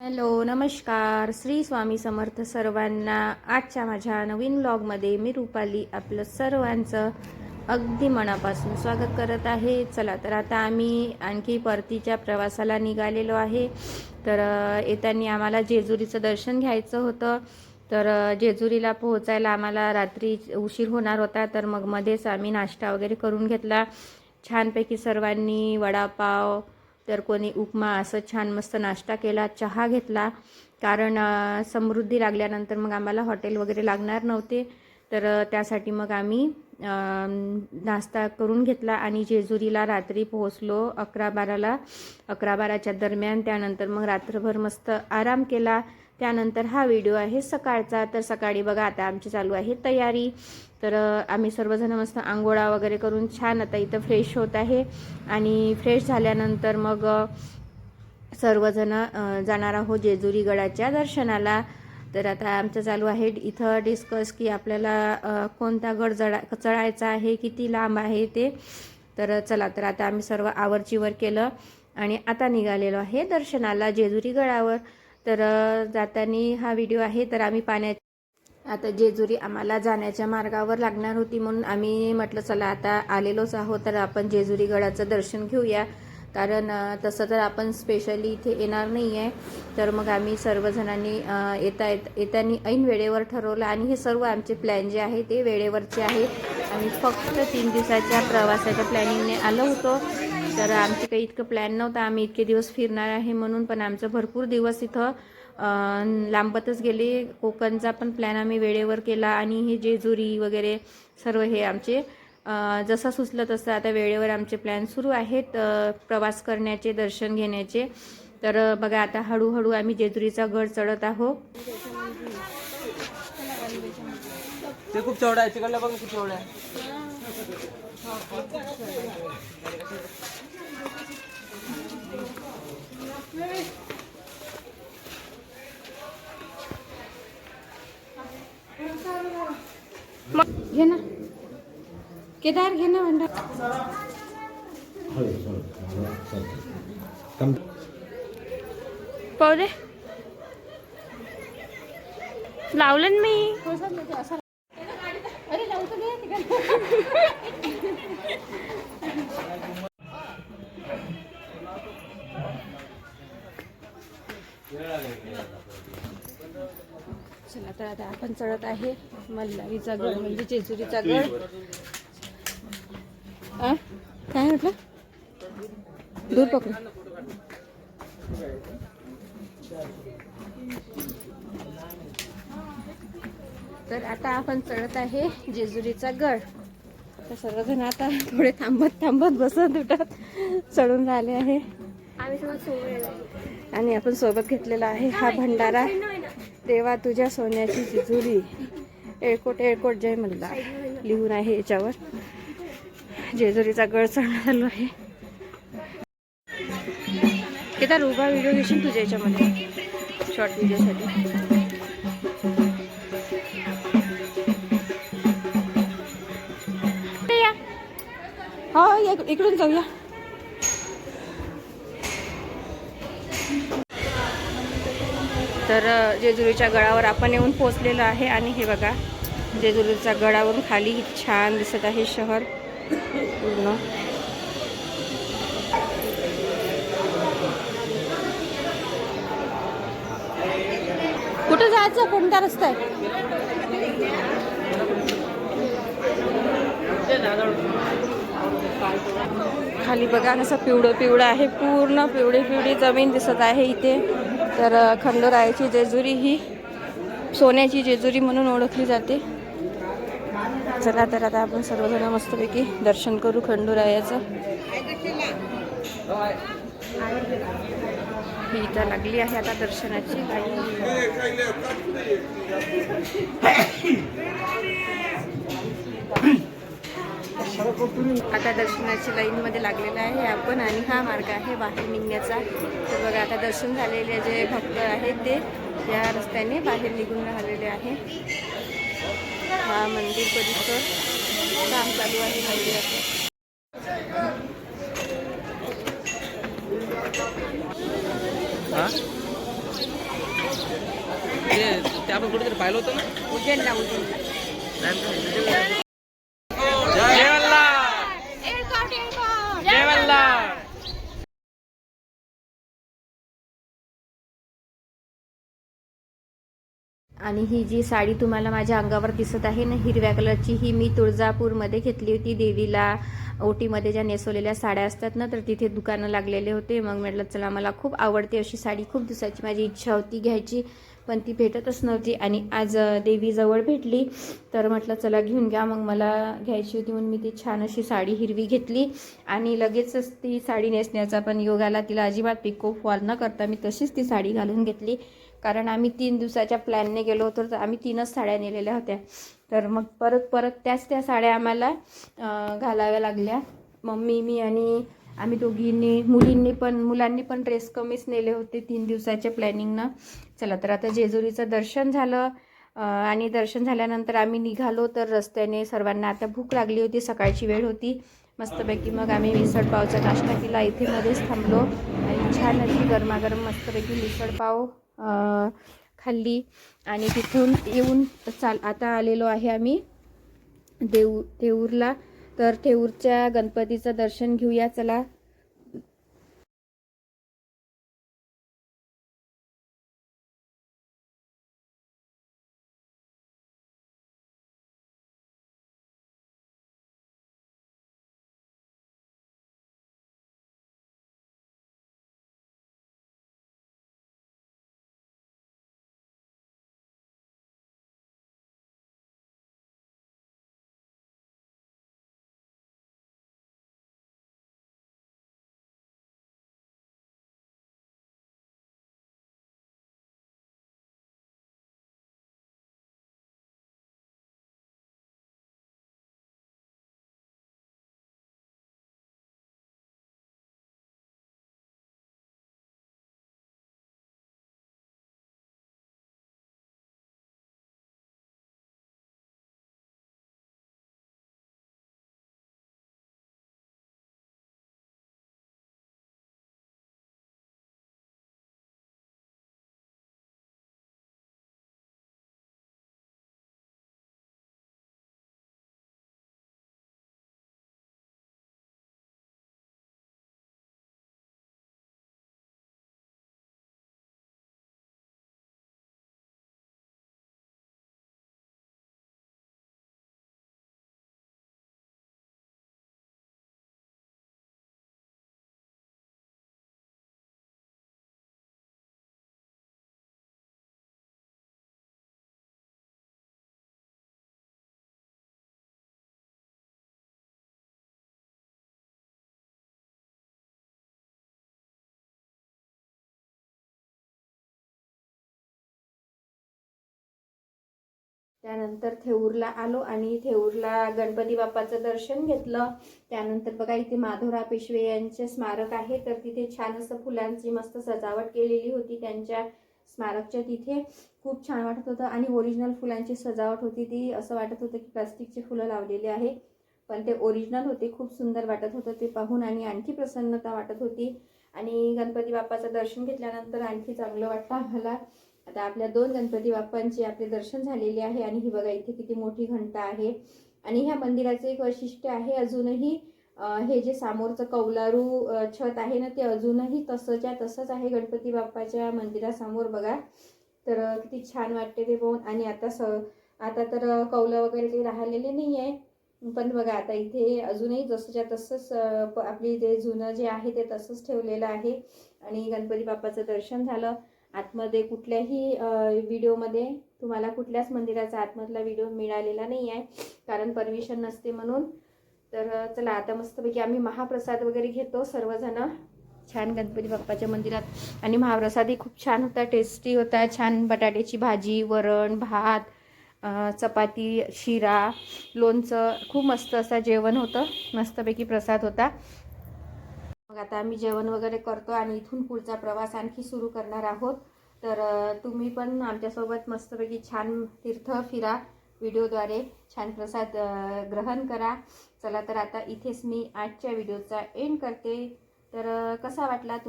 Hello नमस्कार. श्री स्वामी समर्थ सर्वांना आजच्या माझ्या नवीन ब्लॉगमध्ये मी रुपाली आपलं सर्वांचं अगदी मनापासून स्वागत करत आहे. चला तर आता आम्ही आणखी परतीच्या प्रवासाला निघालेलो आहे. तर येताना आम्हाला जेजुरीचं दर्शन घ्यायचं होतं. तर जेजुरीला पोहोचायला आम्हाला रात्री उशीर होणार होता. तर मग मध्येच आम्ही नाश्ता वगैरे करून घेतला. छानपैकी सर्वांनी वडापाव तर कोणी उपमा असं छान मस्त नाश्ता केला चहा घेतला. कारण समृद्धी लागल्यानंतर मग आम्हाला हॉटेल वगैरे लागणार नव्हते. तर त्यासाठी मग आम्ही नाश्ता करून घेतला आणि जेजुरीला रात्री पोहोचलो अकरा बाराला. अकरा बाराच्या दरम्यान त्यानंतर मग रात्रभर मस्त आराम केला. त्यानंतर हा व्हिडिओ आहे सकाळचा. तर सकाळी बघा आता आमची चालू आहे तयारी. तर आम्ही सर्वजण मस्त आंघोळा वगैरे करून छान आता इथं फ्रेश होत आहे. आणि फ्रेश झाल्यानंतर मग सर्वजण जाणार आहोत जेजुरी गडाच्या दर्शनाला. तर आता आमचं चालू आहे इथं डिस्कस की आपल्याला कोणता गड जडा चढायचा आहे किती लांब आहे ते. तर चला तर आता आम्ही सर्व आवरचीवर केलं आणि आता निघालेलो आहे दर्शनाला जेजुरी गडावर तर जाताना हा व्हिडिओ आहे तर आम्ही पाण्यात आता जेजुरी आम्हाला जाण्याच्या मार्गावर लागणार होती म्हणून आम्ही म्हटलं चला आता आलेलोच आहोत तर आपण जेजुरी गडाचं दर्शन घेऊया. कारण तसं तर आपण स्पेशली इथे येणार नाही आहे तर मग आम्ही सर्वजणांनी येता येत येताना ऐन वेळेवर ठरवलं आणि हे सर्व आमचे प्लॅन जे आहे ते वेळेवरचे आहे. आम्ही फक्त तीन दिवसाच्या प्रवासाच्या प्लॅनिंगने आलो होतो. तर आमचे काही इतकं प्लॅन नव्हतं. आम्ही इतके दिवस फिरणार आहे म्हणून पण आमचं भरपूर दिवस इथं लांबतच गेले. कोकणचा पण प्लॅन आम्ही वेळेवर केला आणि हे जेजुरी वगैरे सर्व हे आमचे जसं सुचलं तसं आता वेळेवर आमचे प्लॅन सुरू आहेत प्रवास करण्याचे दर्शन घेण्याचे. तर बघा आता हळूहळू आम्ही जेजुरीचा गड चढत आहोत. ते खूप चौडा आहे. तिकडला बघ खूप चौडा आहे घे ना केदार घे ना भांडा पाहू दे. लावलं मी. चला तर आता आपण चढत आहे. मल्हारीचा गड म्हणजे जेजुरीचा गड. आ? काय म्हटलं? दूर पकडू तर आता आपण चढत आहे जेजुरीचा गड. तर सर्वजण आता थोडे थांबत थांबत बसत उठत चढून राहिले आहे. आणि आपण सोबत घेतलेला आहे हा भंडारा. देवा तुझ्या सोन्याची जिजुरी. एळकोट एळकोट जय मल्ला लिहून आहे याच्यावर. जेजुरीचा गड चढणार आलो आहे. केदार उभा व्हिडिओ घेशील तुझ्या याच्यामध्ये? शॉर्ट व्हिडिओसाठी या. हो इकडून जाऊया. तर जेजुरीच्या गडावर आपण येऊन पोचलेलो आहे आणि हे बघा जेजुरीच्या गडावरून खाली छान दिसत आहे शहर. पूर्ण कुठे जायचं? कोणता रस्ता आहे? खाली बघा कसं पिवळं पिवळं आहे पूर्ण पिवळी पिवळी जमीन दिसत आहे इथे. तर खंडोरायाची जेजुरी ही सोन्याची जेजुरी म्हणून ओळखली जाते. चला तर आता आपण सर्वजण मस्तपैकी दर्शन करू खंडोरायाचं. ही इथं लागली आहे आता दर्शनाची आता दर्शनाची लाईनमध्ये लागलेला आहे आपण आणि हा मार्ग आहे बाहेर निघण्याचा. तर बघा आता दर्शन झालेले जे भक्त आहेत ते या रस्त्याने बाहेर निघून राहिलेले आहे. हा मंदिर परिसर. काम चालू आहे मंदिराचं ते आपण कुठेतरी पाहिलं होतं ना? उज्जैनला उज्जैनला. आणि ही जी साडी तुम्हाला माझ्या अंगावर दिसत आहे ना हिरव्या कलरची ही मी तुळजापूरमध्ये घेतली होती देवीला ओटीमध्ये ज्या नेसवलेल्या साड्या असतात ना तर तिथे दुकानं लागलेले होते. मग म्हटलं चला मला खूप आवडते अशी साडी खूप दिवसाची माझी इच्छा होती घ्यायची पण ती भेटतच नव्हती. आणि आज देवीजवळ भेटली तर म्हटलं चला घेऊन घ्या. मग मला घ्यायची होती म्हणून मी ती छान अशी साडी हिरवी घेतली. आणि लगेचच ती साडी नेसण्याचा पण योग आला. तिला अजिबात पिको फॉल न करता मी तशीच ती साडी घालून घेतली. कारण आम्ही तीन दिवसाच्या प्लॅनने गेलो होतो तर आम्ही तीनच साड्या नेलेल्या होत्या. तर मग परत परत त्याच त्या साड्या आम्हाला घालाव्या लागल्या. मम्मी मी आणि आम्ही दोघींनी मुलींनी पण मुलांनी पण ड्रेस कमीच नेले होते तीन दिवसाच्या प्लॅनिंगनं चला तर आता जेजुरीचं दर्शन झालं. आणि दर्शन झाल्यानंतर आम्ही निघालो तर रस्त्याने सर्वांना आता भूक लागली होती सकाळची वेळ होती. मस्तपैकी मग आम्ही मिसळपावचा नाश्ता केला. इथे मध्येच थांबलो. आणि छान अशी गरमागरम मस्तपैकी मिसळपाव खाल्ली. आणि तिथून येऊन चाल आता आलेलो आहे आम्ही देऊ देऊरला. तर ठेऊरच्या गणपतीचं दर्शन घेऊया. चला त्यानंतर थेऊरला आलो आणि थेऊरला गणपती बाप्पाचं दर्शन घेतलं. त्यानंतर बघा इथे माधवराव पेशवे यांचे स्मारक आहे. तर तिथे छान असं फुलांची मस्त सजावट केलेली होती त्यांच्या स्मारकच्या तिथे. खूप छान वाटत होतं आणि ओरिजिनल फुलांची सजावट होती ती. असं वाटत होतं की प्लास्टिकची फुलं लावलेली आहे. पण ते ओरिजिनल होते. खूप सुंदर वाटत होतं ते पाहून आणि आणखी प्रसन्नता वाटत होती. आणि गणपती बाप्पाचं दर्शन घेतल्यानंतर आणखी चांगलं वाटतं आम्हाला. आता आपल्या दोन गणपती बाप्पांचे आपले दर्शन झालेले आहे आणि ही बघा इथे किती मोठी घंटा आहे. आणि ह्या मंदिराचं एक वैशिष्ट्य आहे अजूनही हे जे समोरचं कौलारू छत आहे ना ते अजूनही तसंच्या तसंच आहे गणपती बाप्पाच्या मंदिरासमोर बघा. तर किती छान वाटते ते पाहून. आणि आता स आता तर कौलं वगैरे काही राहिलेले नाही आहे पण बघा आता इथे अजूनही जसंच्या तसंच प- आपली जे जुनं जे आहे ते तसंच ठेवलेलं आहे. आणि गणपती बाप्पाचं दर्शन झालं. आतमध्ये कुठल्याही व्हिडिओमध्ये तुम्हाला कुठल्याच मंदिराचा आतमधला व्हिडिओ मिळालेला नाही आहे कारण परमिशन नसते म्हणून. तर चला आता मस्तपैकी आम्ही महाप्रसाद वगैरे घेतो सर्वजण. छान गणपती बाप्पाच्या मंदिरात. आणि महाप्रसादही खूप छान होता टेस्टी होता. छान बटाट्याची भाजी वरण भात चपाती शिरा लोणचं. खूप मस्त असं जेवण होतं. मस्तपैकी प्रसाद होता. मग आता आम्ही जेवण वगैरे करतो आणि इथून पुढचा प्रवास आणखी सुरू करणार आहोत. तर तुम्ही पण आमच्यासोबत मस्तपैकी छान तीर्थ फिरा व्हिडिओद्वारे छान प्रसाद ग्रहण करा. चला तर आता इथेच मी आजच्या व्हिडिओचा एंड करते. तर कसा वाटला तुम